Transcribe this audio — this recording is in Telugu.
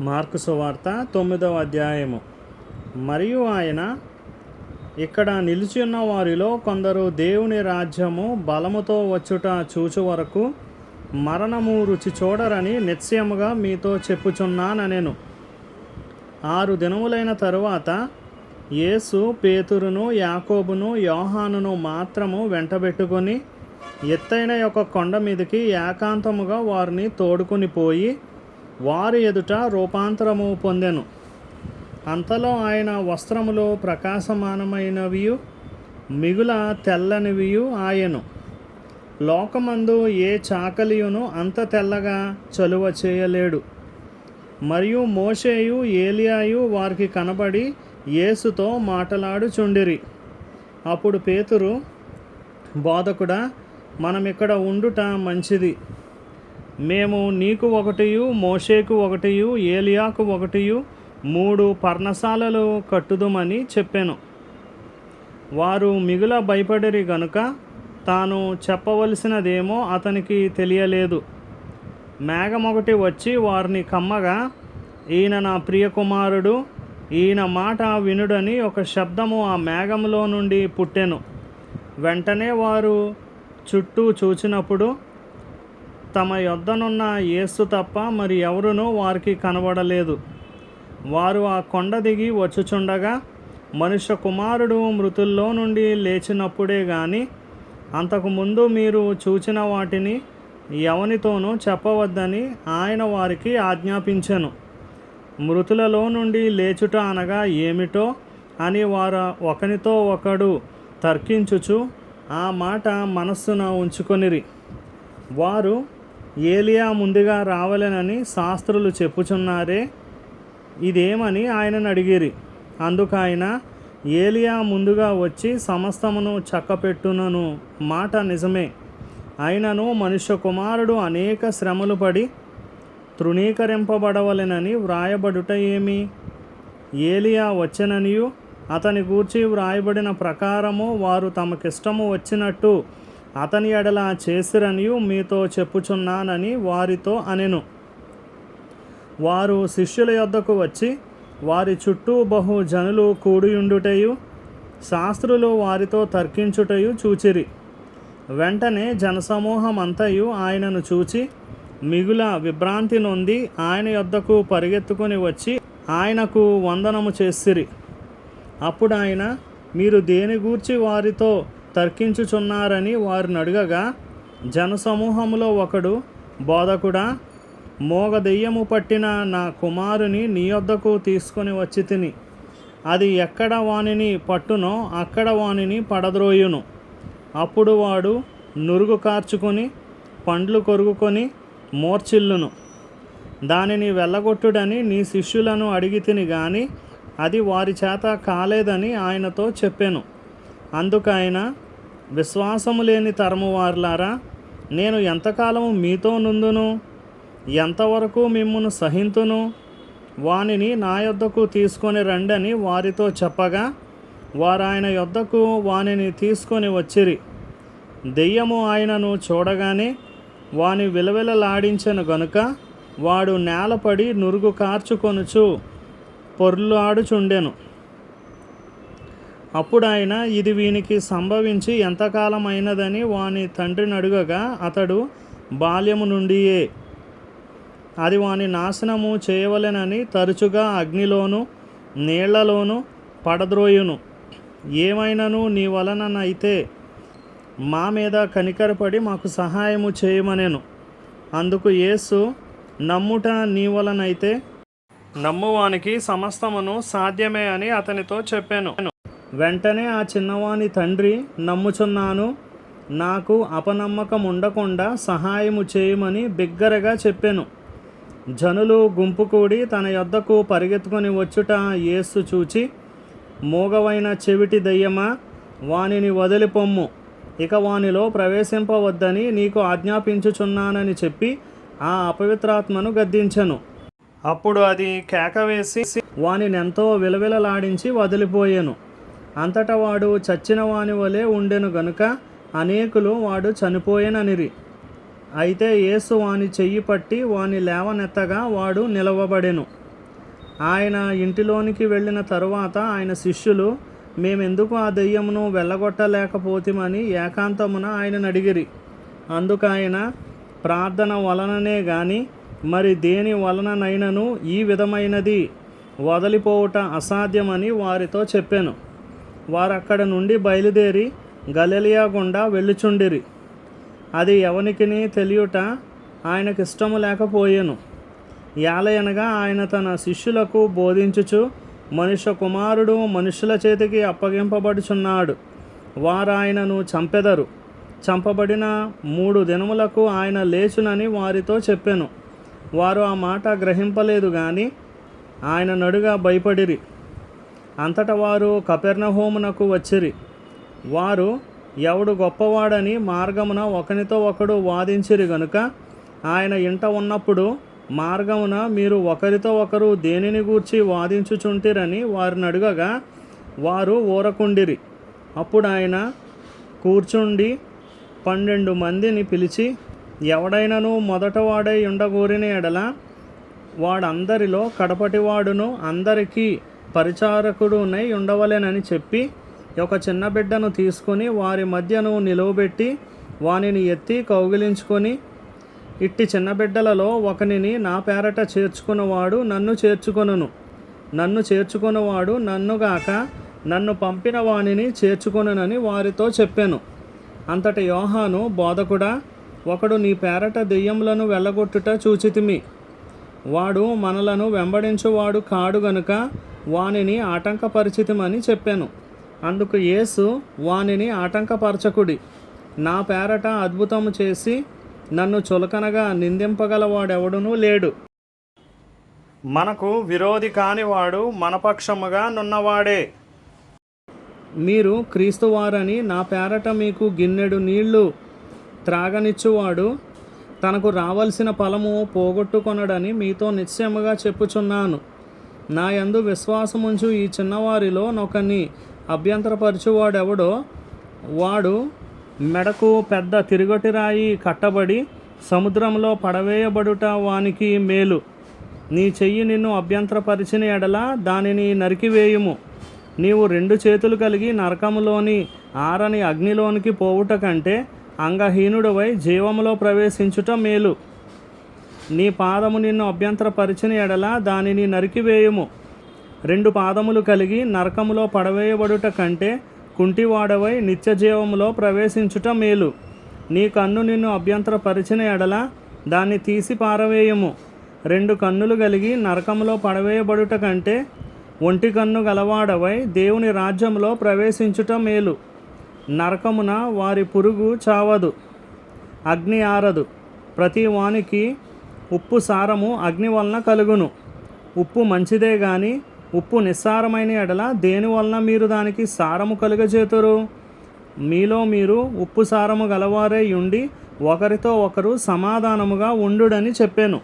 మార్కు సువార్త తొమ్మిదవ అధ్యాయము. మరియు ఆయన ఇక్కడ నిలిచి ఉన్న వారిలో కొందరు దేవుని రాజ్యము బలముతో వచ్చుట చూచు వరకు మరణము రుచి చూడరని నిశ్చయముగా మీతో చెప్పుచున్నానెను ఆరు దినములైన తరువాత యేసు పేతురును యాకోబును యోహానును మాత్రము వెంటబెట్టుకొని ఎత్తైన యొక్క కొండ మీదకి ఏకాంతముగా వారిని తోడుకుని పోయి వారి ఎదుట రూపాంతరము పొందెను. అంతలో ఆయన వస్త్రములు ప్రకాశమానమైనవియు మిగుల తెల్లనివియు ఆయను. లోకమందు ఏ చాకలియును అంత తెల్లగా చలువ చేయలేడు. మరియు మోషేయు ఏలియాయు వారికి కనబడి యేసుతో మాటలాడుచుండిరి. అప్పుడు పేతురు బోధకుడా మనం ఇక్కడ ఉండుట మంచిది. మేము నీకు ఒకటియు మోషేకు ఒకటియు ఏలియాకు ఒకటియు మూడు పర్ణశాలలు కట్టుదుమని చెప్పాను. వారు మిగుల భయపడిరి గనుక తాను చెప్పవలసినదేమో అతనికి తెలియలేదు. మేఘం ఒకటి వచ్చి వారిని కమ్మగా ఈయన నా ప్రియకుమారుడు ఈయన మాట వినుడని ఒక శబ్దము ఆ మేఘంలో నుండి పుట్టెను. వెంటనే వారు చుట్టూ చూచినప్పుడు తమ యొద్దనున్న యేసు తప్ప మరి ఎవరునూ వారికి కనబడలేదు. వారు ఆ కొండ దిగి వచ్చుచుండగా మనుష్య కుమారుడు మృతుల్లో నుండి లేచినప్పుడే గాని అంతకుముందు మీరు చూచిన వాటిని ఎవనితోనూ చెప్పవద్దని ఆయన వారికి ఆజ్ఞాపించను. మృతులలో నుండి లేచుట అనగా ఏమిటో అని వారు ఒకనితో ఒకడు తర్కించుచు ఆ మాట మనస్సున ఉంచుకొనిరి. వారు ఏలియా ముందుగా రావలెనని శాస్త్రులు చెప్పుచున్నారే ఇదేమని ఆయనను అడిగిరి. అందుకు ఆయన ఏలియా ముందుగా వచ్చి సమస్తమును చక్కపెట్టునను మాట నిజమే. అయినను మనుష్య కుమారుడు అనేక శ్రమలు పడి తృణీకరింపబడవలెనని వ్రాయబడుట ఏమి? ఏలియా వచ్చెననియు అతని గూర్చి వ్రాయబడిన ప్రకారము వారు తమకిష్టము వచ్చినట్టు అతని ఎడల చేసిరనియు మీతో చెప్పుచున్నానని వారితో అనెను. వారు శిష్యుల యొద్దకు వచ్చి వారి చుట్టూ బహు జనులు కూడియుండుటయు శాస్త్రులు వారితో తర్కించుటయు చూచిరి. వెంటనే జనసమూహమంతయు ఆయనను చూచి మిగుల విభ్రాంతి నొంది ఆయన యొద్దకు పరిగెత్తుకొని వచ్చి ఆయనకు వందనము చేసిరి. అప్పుడు ఆయన మీరు దేని గూర్చి వారితో తర్కించుచున్నారని వారిని అడగగా జనసమూహములో ఒకడు బోధకుడా మోగ దెయ్యము పట్టిన నా కుమారుని నీ వద్దకు తీసుకొని వచ్చి తిని. అది ఎక్కడ వానిని పట్టునో అక్కడ వానిని పడద్రోయును. అప్పుడు వాడు నురుగు కార్చుకొని పండ్లు కొరుకుకొని మోర్చిల్లును. దానిని వెళ్ళగొట్టుడని నీ శిష్యులను అడిగి తిని గాని అది వారి చేత కాలేదని ఆయనతో చెప్పాను. అందుకైనా విశ్వాసము లేని తరము వారులారా నేను ఎంతకాలము మీతో నుందును? ఎంతవరకు మిమ్మును సహింతును? వానిని నా యొద్దకు తీసుకొని రండని వారితో చెప్పగా వారు ఆయన యొద్దకు వానిని తీసుకొని వచ్చిరి. దెయ్యము ఆయనను చూడగానే వాని విలవిలలాడించెను గనుక వాడు నేలపడి నురుగు కార్చుకొనుచు పొర్లాడుచుండెను. అప్పుడు ఆయన ఇది వీనికి సంభవించి ఎంతకాలమైనదని వాని తండ్రిని అడుగగా అతడు బాల్యము నుండియే అది వాని నాశనము చేయవలెనని తరచుగా అగ్నిలోను నీళ్ళలోను పడద్రోయును. ఏమైనను నీ వలననైతే మా మీద కనికరపడి మాకు సహాయము చేయమనెను. అందుకు యేసు నమ్ముట నీ వలనైతే నమ్మువానికి సమస్తమును సాధ్యమే అని అతనితో చెప్పాను. వెంటనే ఆ చిన్నవాని తండ్రి నమ్ముచున్నాను. నాకు అపనమ్మకం ఉండకుండా సహాయము చేయమని బిగ్గరగా చెప్పాను. జనులు గుంపు కూడి తన యొద్దకు పరిగెత్తుకొని వచ్చుట యేసు చూచి మూగవైన చెవిటి దయ్యమా వానిని వదిలిపొమ్ము ఇక వానిలో ప్రవేశింపవద్దని నీకు ఆజ్ఞాపించుచున్నానని చెప్పి ఆ అపవిత్రాత్మను గద్దించెను. అప్పుడు అది కేక వేసి వానినెంతో విలవిలలాడించి వదిలిపోయాను. అంతటా వాడు చచ్చిన వాని వలె ఉండెను గనుక అనేకులు వాడు చనిపోయేననిరి. అయితే యేసు వాని చెయ్యి పట్టి వాని లేవనెత్తగా వాడు నిలవబడెను. ఆయన ఇంటిలోనికి వెళ్ళిన తరువాత ఆయన శిష్యులు మేమెందుకు ఆ దెయ్యమును వెళ్ళగొట్టలేకపోతేమని ఏకాంతమున ఆయనను అడిగిరి అందుకు ఆయన ప్రార్థన వలననే గాని మరి దేని వలననైనను ఈ విధమైనది వదిలిపోవుట అసాధ్యమని వారితో చెప్పాను. వారు అక్కడ నుండి బయలుదేరి గలలియా గుండా వెళ్ళుచుండిరి. అది ఎవనికిని తెలియట ఆయనకి ఇష్టము లేకపోయెను. యాలయనగా ఆయన తన శిష్యులకు బోధించుచు మనుష్య కుమారుడు మనుషుల చేతికి అప్పగింపబడుచున్నాడు. వారు ఆయనను చంపెదరు. చంపబడిన మూడు దినములకు ఆయన లేచునని వారితో చెప్పాను. వారు ఆ మాట గ్రహింపలేదు కానీ ఆయన నడుగా భయపడిరి. అంతట వారు కపెర్ణహోమునకు వచ్చిరి. వారు ఎవడు గొప్పవాడని మార్గమున ఒకనితో ఒకడు వాదించిరి గనుక ఆయన ఇంట ఉన్నప్పుడు మార్గమున మీరు ఒకరితో ఒకరు దేనిని గూర్చి వాదించుచుంటిరని వారిని అడుగగా వారు ఊరకుండిరి. అప్పుడు ఆయన కూర్చుండి పన్నెండు మందిని పిలిచి ఎవడైనను మొదటవాడై ఉండగోరిన ఎడల వాడందరిలో కడపటివాడును అందరికీ పరిచారకుడునై ఉండవలెనని చెప్పి ఒక చిన్న బిడ్డను తీసుకొని వారి మధ్యను నిలువబెట్టి వానిని ఎత్తి కౌగిలించుకొని ఇట్టి చిన్న బిడ్డలలో ఒకనిని నా పేరట చేర్చుకున్నవాడు నన్ను చేర్చుకొనును. నన్ను చేర్చుకున్నవాడు నన్నుగాక నన్ను పంపిన వానిని చేర్చుకొనునని వారితో చెప్పాను. అంతటి యోహాను బోధకుడా ఒకడు నీ పేరట దెయ్యములను వెళ్ళగొట్టుట చూచితిమి. వాడు మనలను వెంబడించువాడు కాడు గనుక వానిని ఆటంకపరిచితమని చెప్పాను. అందుకు యేసు వానిని ఆటంకపరచకుడి. నా పేరట అద్భుతము చేసి నన్ను చులకనగా నిందింపగలవాడెవడునూ లేడు. మనకు విరోధి కానివాడు మనపక్షముగా నున్నవాడే. మీరు క్రీస్తువారని నా పేరట మీకు గిన్నెడు నీళ్ళు త్రాగనిచ్చువాడు. తనకు రావలసిన ఫలము పోగొట్టుకొనడని మీతో నిశ్చయముగా చెప్పుచున్నాను. నా యందు విశ్వాసముంచు ఈ చిన్నవారిలో నొకని అభ్యంతరపరచువాడెవడో వాడు మెడకు పెద్ద తిరుగటి రాయి కట్టబడి సముద్రంలో పడవేయబడుట వానికి మేలు. నీ చెయ్యి నిన్ను అభ్యంతరపరిచిన ఎడల దానిని నరికివేయుము. నీవు రెండు చేతులు కలిగి నరకములోని ఆరని అగ్నిలోనికి పోవుట కంటే అంగహీనుడవై జీవములో ప్రవేశించుట మేలు. నీ పాదము నిన్ను అభ్యంతరపరిచిన ఎడల దానిని నరికివేయుము. రెండు పాదములు కలిగి నరకములో పడవేయబడుట కంటే కుంటివాడవై నిత్య జీవములో ప్రవేశించుట మేలు. నీ కన్ను నిన్ను అభ్యంతరపరిచిన ఎడల దాన్ని తీసి పారవేయము. రెండు కన్నులు కలిగి నరకములో పడవేయబడుట కంటే ఒంటి కన్ను గలవాడవై దేవుని రాజ్యంలో ప్రవేశించుట మేలు. నరకమున వారి పురుగు చావదు అగ్ని ఆరదు. ప్రతి వానికి ఉప్పు సారము అగ్ని వలన కలుగును. ఉప్పు మంచిదే గాని ఉప్పు నిస్సారమైన ఎడల దేని వలన మీరు దానికి సారము కలుగజేతురు? మీలో మీరు ఉప్పు సారము గలవారే ఉండి ఒకరితో ఒకరు సమాధానముగా ఉండుడని చెప్పాను.